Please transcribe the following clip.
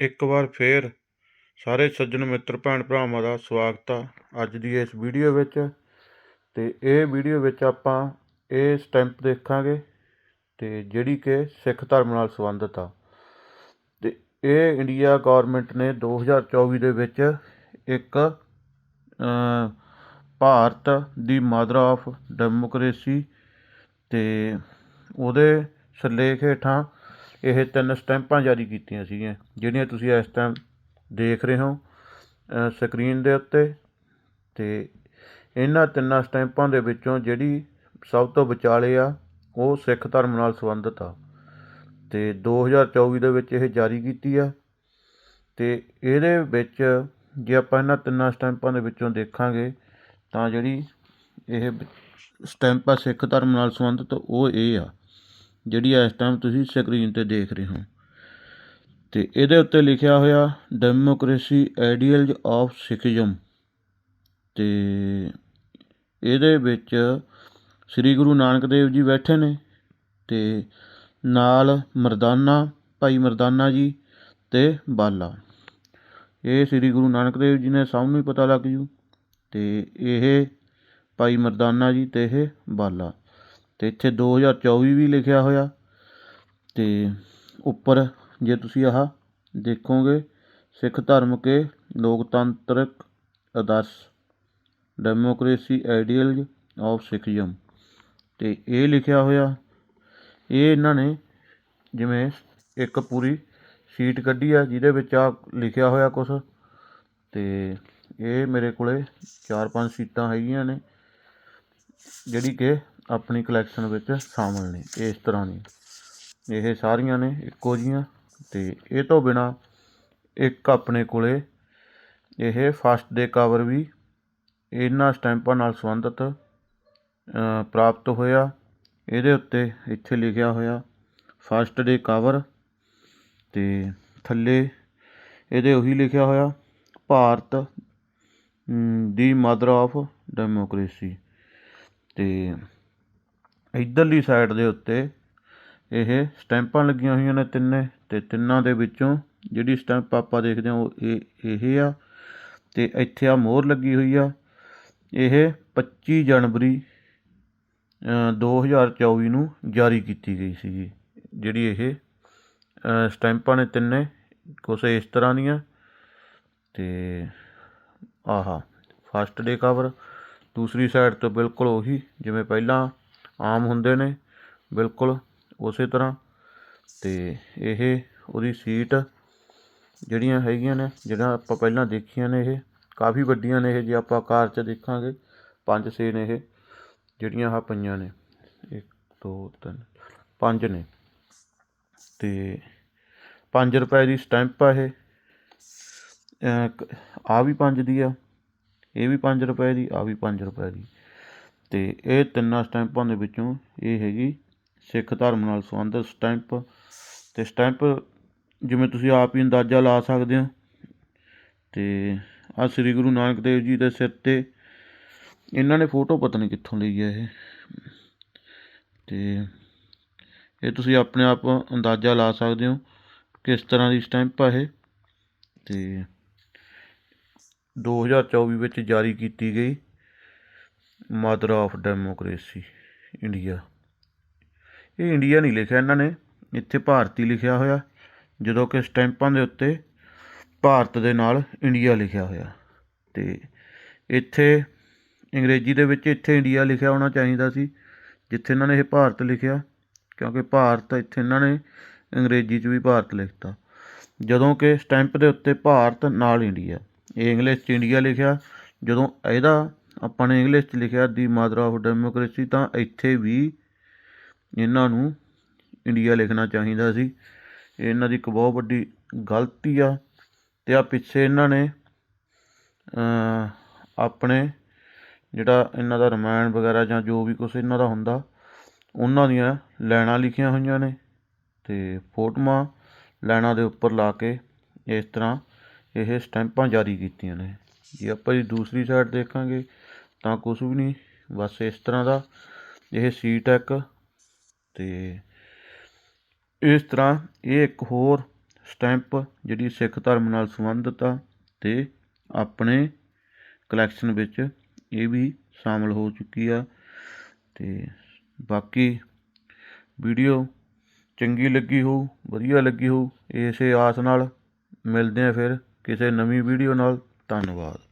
ਇੱਕ ਵਾਰ ਫੇਰ ਸਾਰੇ ਸੱਜਣ ਮਿੱਤਰ, ਭੈਣ ਭਰਾਵਾਂ ਦਾ ਸਵਾਗਤ ਆ ਅੱਜ ਦੀ ਇਸ ਵੀਡੀਓ ਵਿੱਚ। ਤੇ ਇਹ ਵੀਡੀਓ ਵਿੱਚ ਆਪਾਂ ਇਹ ਸਟੈਂਪ ਦੇਖਾਂਗੇ ਤੇ ਜਿਹੜੀ ਕਿ ਸਿੱਖ ਧਰਮ ਨਾਲ ਸੰਬੰਧਿਤ ਆ। ਤੇ ਇਹ ਇੰਡੀਆ ਗਵਰਨਮੈਂਟ ਨੇ 2024 ਦੇ ਵਿੱਚ ਇੱਕ ਭਾਰਤ ਦੀ ਮਦਰ ਆਫ ਡੈਮੋਕ੍ਰੇਸੀ ਤੇ ਉਹਦੇ ਸਿਰਲੇਖ ਹੇਠਾਂ ਇਹ ਤਿੰਨ ਸਟੈਂਪਾਂ ਜਾਰੀ ਕੀਤੀਆਂ ਸੀਗੀਆਂ, ਜਿਹੜੀਆਂ ਤੁਸੀਂ ਇਸ ਟਾਈਮ ਦੇਖ ਰਹੇ ਹੋ ਸਕਰੀਨ ਦੇ ਉੱਤੇ। ਤੇ ਇਹਨਾਂ ਤਿੰਨਾਂ ਸਟੈਂਪਾਂ ਦੇ ਵਿੱਚੋਂ ਜਿਹੜੀ ਸਭ ਤੋਂ ਵਿਚਾਲੇ ਆ, ਉਹ ਸਿੱਖ ਧਰਮ ਨਾਲ ਸੰਬੰਧਿਤ ਆ। ਤੇ 2024 ਦੇ ਵਿੱਚ ਇਹ ਜਾਰੀ ਕੀਤੀ ਆ। ਤੇ ਇਹਦੇ ਵਿੱਚ ਜੇ ਆਪਾਂ ਇਹਨਾਂ ਤਿੰਨਾਂ ਸਟੈਂਪਾਂ ਦੇ ਵਿੱਚੋਂ ਦੇਖਾਂਗੇ, ਤਾਂ ਜਿਹੜੀ ਇਹ ਸਟੈਂਪ ਆ ਸਿੱਖ ਧਰਮ ਨਾਲ ਸੰਬੰਧਿਤ, ਉਹ ਇਹ ਆ ਜਿਹੜੀ ਇਸ ਟਾਈਮ ਤੁਸੀਂ ਸਕਰੀਨ ਤੇ ਦੇਖ ਰਹੇ ਹੋ। ਤੇ ਇਹਦੇ ਉੱਤੇ ਲਿਖਿਆ ਹੋਇਆ ਡੈਮੋਕ੍ਰੇਸੀ ਆਈਡੀਅਲਜ਼ ਆਫ ਸਿੱਖੀਜ਼ਮ ਤੇ ਇਹਦੇ ਵਿੱਚ ਸ੍ਰੀ ਗੁਰੂ ਨਾਨਕ ਦੇਵ ਜੀ ਬੈਠੇ ਨੇ, ਤੇ ਨਾਲ ਮਰਦਾਨਾ, ਭਾਈ ਮਰਦਾਨਾ ਜੀ ਤੇ ਬਾਲਾ। ਇਹ ਸ੍ਰੀ ਗੁਰੂ ਨਾਨਕ ਦੇਵ ਜੀ ਨੇ ਸਭ ਨੂੰ ਹੀ ਪਤਾ ਲੱਗ ਜੂ। ਤੇ ਇਹ ਭਾਈ ਮਰਦਾਨਾ ਜੀ ਤੇ ਇਹ ਬਾਲਾ। ਅਤੇ ਇੱਥੇ 2024 ਵੀ ਲਿਖਿਆ ਹੋਇਆ। ਅਤੇ ਉੱਪਰ ਜੇ ਤੁਸੀਂ ਆਹ ਦੇਖੋਗੇ, ਸਿੱਖ ਧਰਮ ਕੇ ਲੋਕਤੰਤਰਕ ਆਦਰਸ਼ ਡੈਮੋਕ੍ਰੇਸੀ ਆਈਡੀਅਲ ਆਫ ਸਿੱਖੀਜ਼ਮ ਅਤੇ ਇਹ ਲਿਖਿਆ ਹੋਇਆ। ਇਹ ਇਹਨਾਂ ਨੇ ਜਿਵੇਂ ਇੱਕ ਪੂਰੀ ਸ਼ੀਟ ਕੱਢੀ ਆ, ਜਿਹਦੇ ਵਿੱਚ ਆ ਲਿਖਿਆ ਹੋਇਆ ਕੁਛ। ਅਤੇ ਇਹ ਮੇਰੇ ਕੋਲੇ 4-5 ਸੀਟਾਂ ਹੈਗੀਆਂ ਨੇ। ਜਿਹੜੀ ਕਿ ਆਪਣੀ ਕਲੈਕਸ਼ਨ ਵਿੱਚ ਸ਼ਾਮਲ ਨੇ, ਇਸ ਤਰ੍ਹਾਂ ਦੀ ਇਹ ਸਾਰੀਆਂ ਨੇ ਇੱਕੋ ਜੀਆਂ ਅਤੇ ਇਹ ਤੋਂ ਬਿਨਾ ਇੱਕ ਆਪਣੇ ਕੋਲੇ ਇਹ ਫਸਟ ਦੇ ਕਵਰ ਵੀ ਇਹਨਾਂ ਸਟੈਂਪਾਂ ਨਾਲ ਸੰਬੰਧਿਤ ਪ੍ਰਾਪਤ ਹੋਇਆ। ਇਹਦੇ ਉੱਤੇ ਇੱਥੇ ਲਿਖਿਆ ਹੋਇਆ ਫਸਟ ਡੇ ਕਵਰ ਤੇ ਥੱਲੇ ਇਹਦੇ ਉਹੀ ਲਿਖਿਆ ਹੋਇਆ, ਭਾਰਤ ਦੀ ਮਦਰ ਆਫ ਡੈਮੋਕ੍ਰੇਸੀ ਤੇ ਇਧਰਲੀ ਸਾਈਡ ਦੇ ਉੱਤੇ ਇਹ ਸਟੈਂਪਾਂ ਲੱਗੀਆਂ ਹੋਈਆਂ ਨੇ ਤਿੰਨੇ ਤੇ ਤਿੰਨਾਂ ਦੇ ਵਿੱਚੋਂ ਜਿਹੜੀ ਸਟੈਂਪ ਆਪਾਂ ਦੇਖਦੇ ਹਾਂ ਉਹ ਇਹ ਇਹ ਆ ਅਤੇ ਇੱਥੇ ਆ ਮੋਹਰ ਲੱਗੀ ਹੋਈ ਆ। ਇਹ 25 ਜਨਵਰੀ ਅ, 2024 ਨੂੰ ਜਾਰੀ ਕੀਤੀ ਗਈ ਸੀਗੀ। ਜਿਹੜੀ ਇਹ ਸਟੈਂਪਾਂ ਨੇ ਤਿੰਨੇ ਕੁਛ ਇਸ ਤਰ੍ਹਾਂ ਦੀਆਂ ਤੇ ਆਹਾ ਫਸਟ ਡੇ ਕਵਰ ਦੂਸਰੀ ਸਾਈਡ ਤੋਂ ਬਿਲਕੁਲ ਉਹੀ, ਜਿਵੇਂ ਪਹਿਲਾਂ ਆਮ ਹੁੰਦੇ ਨੇ, ਬਿਲਕੁਲ ਉਸੇ ਤਰ੍ਹਾਂ। ਅਤੇ ਇਹ ਉਹਦੀ ਸੀਟ ਜਿਹੜੀਆਂ ਹੈਗੀਆਂ ਨੇ ਜਿਹੜਾ ਆਪਾਂ ਪਹਿਲਾਂ ਦੇਖੀਆਂ ਨੇ ਇਹ, ਕਾਫੀ ਵੱਡੀਆਂ ਨੇ ਇਹ, ਜੇ ਆਪਾਂ ਕਾਰ 'ਚ ਦੇਖਾਂਗੇ, ਪੰਜ ਛੇ ਨੇ ਇਹ, ਜਿਹੜੀਆਂ ਆਹ ਪਈਆਂ ਨੇ। ਇੱਕ, ਦੋ, ਤਿੰਨ, ਪੰਜ ਨੇ। ਤੇ 5 ਰੁਪਏ ਦੀ ਸਟੈਂਪ ਆ ਇਹ। ਆ ਵੀ 5 ਦੀ ਆ। ਇਹ ਵੀ 5 ਰੁਪਏ ਦੀ ਆ ਵੀ 5 ਰੁਪਏ ਦੀ। ਤੇ ਇਹ ਤਿੰਨਾਂ ਸਟੈਂਪਾਂ ਦੇ ਵਿੱਚੋਂ ਇਹ ਹੈਗੀ ਸਿੱਖ ਧਰਮ ਨਾਲ ਸੰਬੰਧਿਤ ਸਟੈਂਪ। ਤੇ ਸਟੈਂਪ ਜਿਵੇਂ ਤੁਸੀਂ ਆਪ ਹੀ ਅੰਦਾਜ਼ਾ ਲਾ ਸਕਦੇ ਹੋ। ਤੇ ਆ ਸ੍ਰੀ ਗੁਰੂ ਨਾਨਕ ਦੇਵ ਜੀ ਦੇ ਸਿਰ ਤੇ ਇਹਨਾਂ ਨੇ ਫੋਟੋ ਪਤਾ ਨਹੀਂ ਕਿੱਥੋਂ ਲਈ ਹੈ ਇਹ। ਤੇ ਇਹ ਤੁਸੀਂ ਆਪਣੇ ਆਪ ਅੰਦਾਜ਼ਾ ਲਾ ਸਕਦੇ ਹੋ ਕਿਸ ਤਰ੍ਹਾਂ ਦੀ ਸਟੈਂਪ ਆ ਇਹ। ਤੇ 2024 ਵਿੱਚ ਜਾਰੀ ਕੀਤੀ ਗਈ ਮਦਰ ਆਫ ਡੈਮੋਕ੍ਰੇਸੀ ਇੰਡੀਆ ਇਹ ਇੰਡੀਆ ਨਹੀਂ ਲਿਖਿਆ ਇਹਨਾਂ ਨੇ, ਇੱਥੇ ਭਾਰਤੀ ਲਿਖਿਆ ਹੋਇਆ, ਜਦੋਂ ਕਿ ਸਟੈਂਪਾਂ ਦੇ ਉੱਤੇ ਭਾਰਤ ਦੇ ਨਾਲ ਇੰਡੀਆ ਲਿਖਿਆ ਹੋਇਆ। ਤੇ ਇੱਥੇ ਅੰਗਰੇਜ਼ੀ ਦੇ ਵਿੱਚ ਇੱਥੇ ਇੰਡੀਆ ਲਿਖਿਆ ਹੋਣਾ ਚਾਹੀਦਾ ਸੀ, ਜਿੱਥੇ ਇਹਨਾਂ ਨੇ ਇਹ ਭਾਰਤ ਲਿਖਿਆ, ਕਿਉਂਕਿ ਭਾਰਤ ਇੱਥੇ ਇਹਨਾਂ ਨੇ ਅੰਗਰੇਜ਼ੀ 'ਚ ਵੀ ਭਾਰਤ ਲਿਖਤਾ। ਜਦੋਂ ਕਿ ਸਟੈਂਪ ਦੇ ਉੱਤੇ ਭਾਰਤ ਨਾਲ ਇੰਡੀਆ ਇੰਗਲਿਸ਼ 'ਚ ਇੰਡੀਆ ਲਿਖਿਆ। ਜਦੋਂ ਇਹਦਾ ਆਪਾਂ ਨੇ ਇੰਗਲਿਸ਼ 'ਚ ਲਿਖਿਆ ਦੀ ਮਦਰ ਆਫ ਡੈਮੋਕ੍ਰੇਸੀ ਤਾਂ ਇੱਥੇ ਵੀ ਇਹਨਾਂ ਨੂੰ ਇੰਡੀਆ ਲਿਖਣਾ ਚਾਹੀਦਾ ਸੀ। ਇਹਨਾਂ ਦੀ ਇੱਕ ਬਹੁਤ ਵੱਡੀ ਗਲਤੀ ਆ ਤੇ ਆ ਪਿੱਛੇ ਇਹਨਾਂ ਨੇ ਆਪਣੇ ਜਿਹੜਾ ਇਹਨਾਂ ਦਾ ਰਮਾਇਣ ਵਗੈਰਾ ਜਾਂ ਜੋ ਵੀ ਕੁਝ ਇਹਨਾਂ ਦਾ ਹੁੰਦਾ, ਉਹਨਾਂ ਦੀਆਂ ਲਾਈਨਾਂ ਲਿਖੀਆਂ ਹੋਈਆਂ ਨੇ ਤੇ ਫੋਟੋਆਂ ਲਾਈਨਾਂ ਦੇ ਉੱਪਰ ਲਾ ਕੇ ਇਸ ਤਰ੍ਹਾਂ ਇਹ ਸਟੈਂਪਾਂ ਜਾਰੀ ਕੀਤੀਆਂ ਨੇ। ਜੇ ਆਪਾਂ ਜੀ ਦੂਸਰੀ ਸਾਈਡ ਦੇਖਾਂਗੇ ਤਾਂ ਕੁਝ ਵੀ ਨਹੀਂ, ਬਸ ਇਸ ਤਰ੍ਹਾਂ ਦਾ ਇਹ ਸੀਟ ਹੈ ਇੱਕ। ਤੇ ਇਸ ਤਰ੍ਹਾਂ ਇਹ ਇੱਕ ਹੋਰ ਸਟੈਂਪ ਜਿਹੜੀ ਸਿੱਖ ਧਰਮ ਨਾਲ ਸੰਬੰਧਿਤ ਆ ਤੇ ਆਪਣੇ ਕਲੈਕਸ਼ਨ ਵਿੱਚ ਇਹ ਵੀ ਸ਼ਾਮਲ ਹੋ ਚੁੱਕੀ ਆ। ਤੇ ਬਾਕੀ ਵੀਡੀਓ ਚੰਗੀ ਲੱਗੀ ਹੋਊ, ਵਧੀਆ ਲੱਗੀ ਹੋਊ, ਇਸੇ ਆਸ ਨਾਲ ਮਿਲਦੇ ਆ ਫਿਰ। ਕਿਸੇ ਨਵੀਂ ਵੀਡੀਓ ਨਾਲ ਧੰਨਵਾਦ।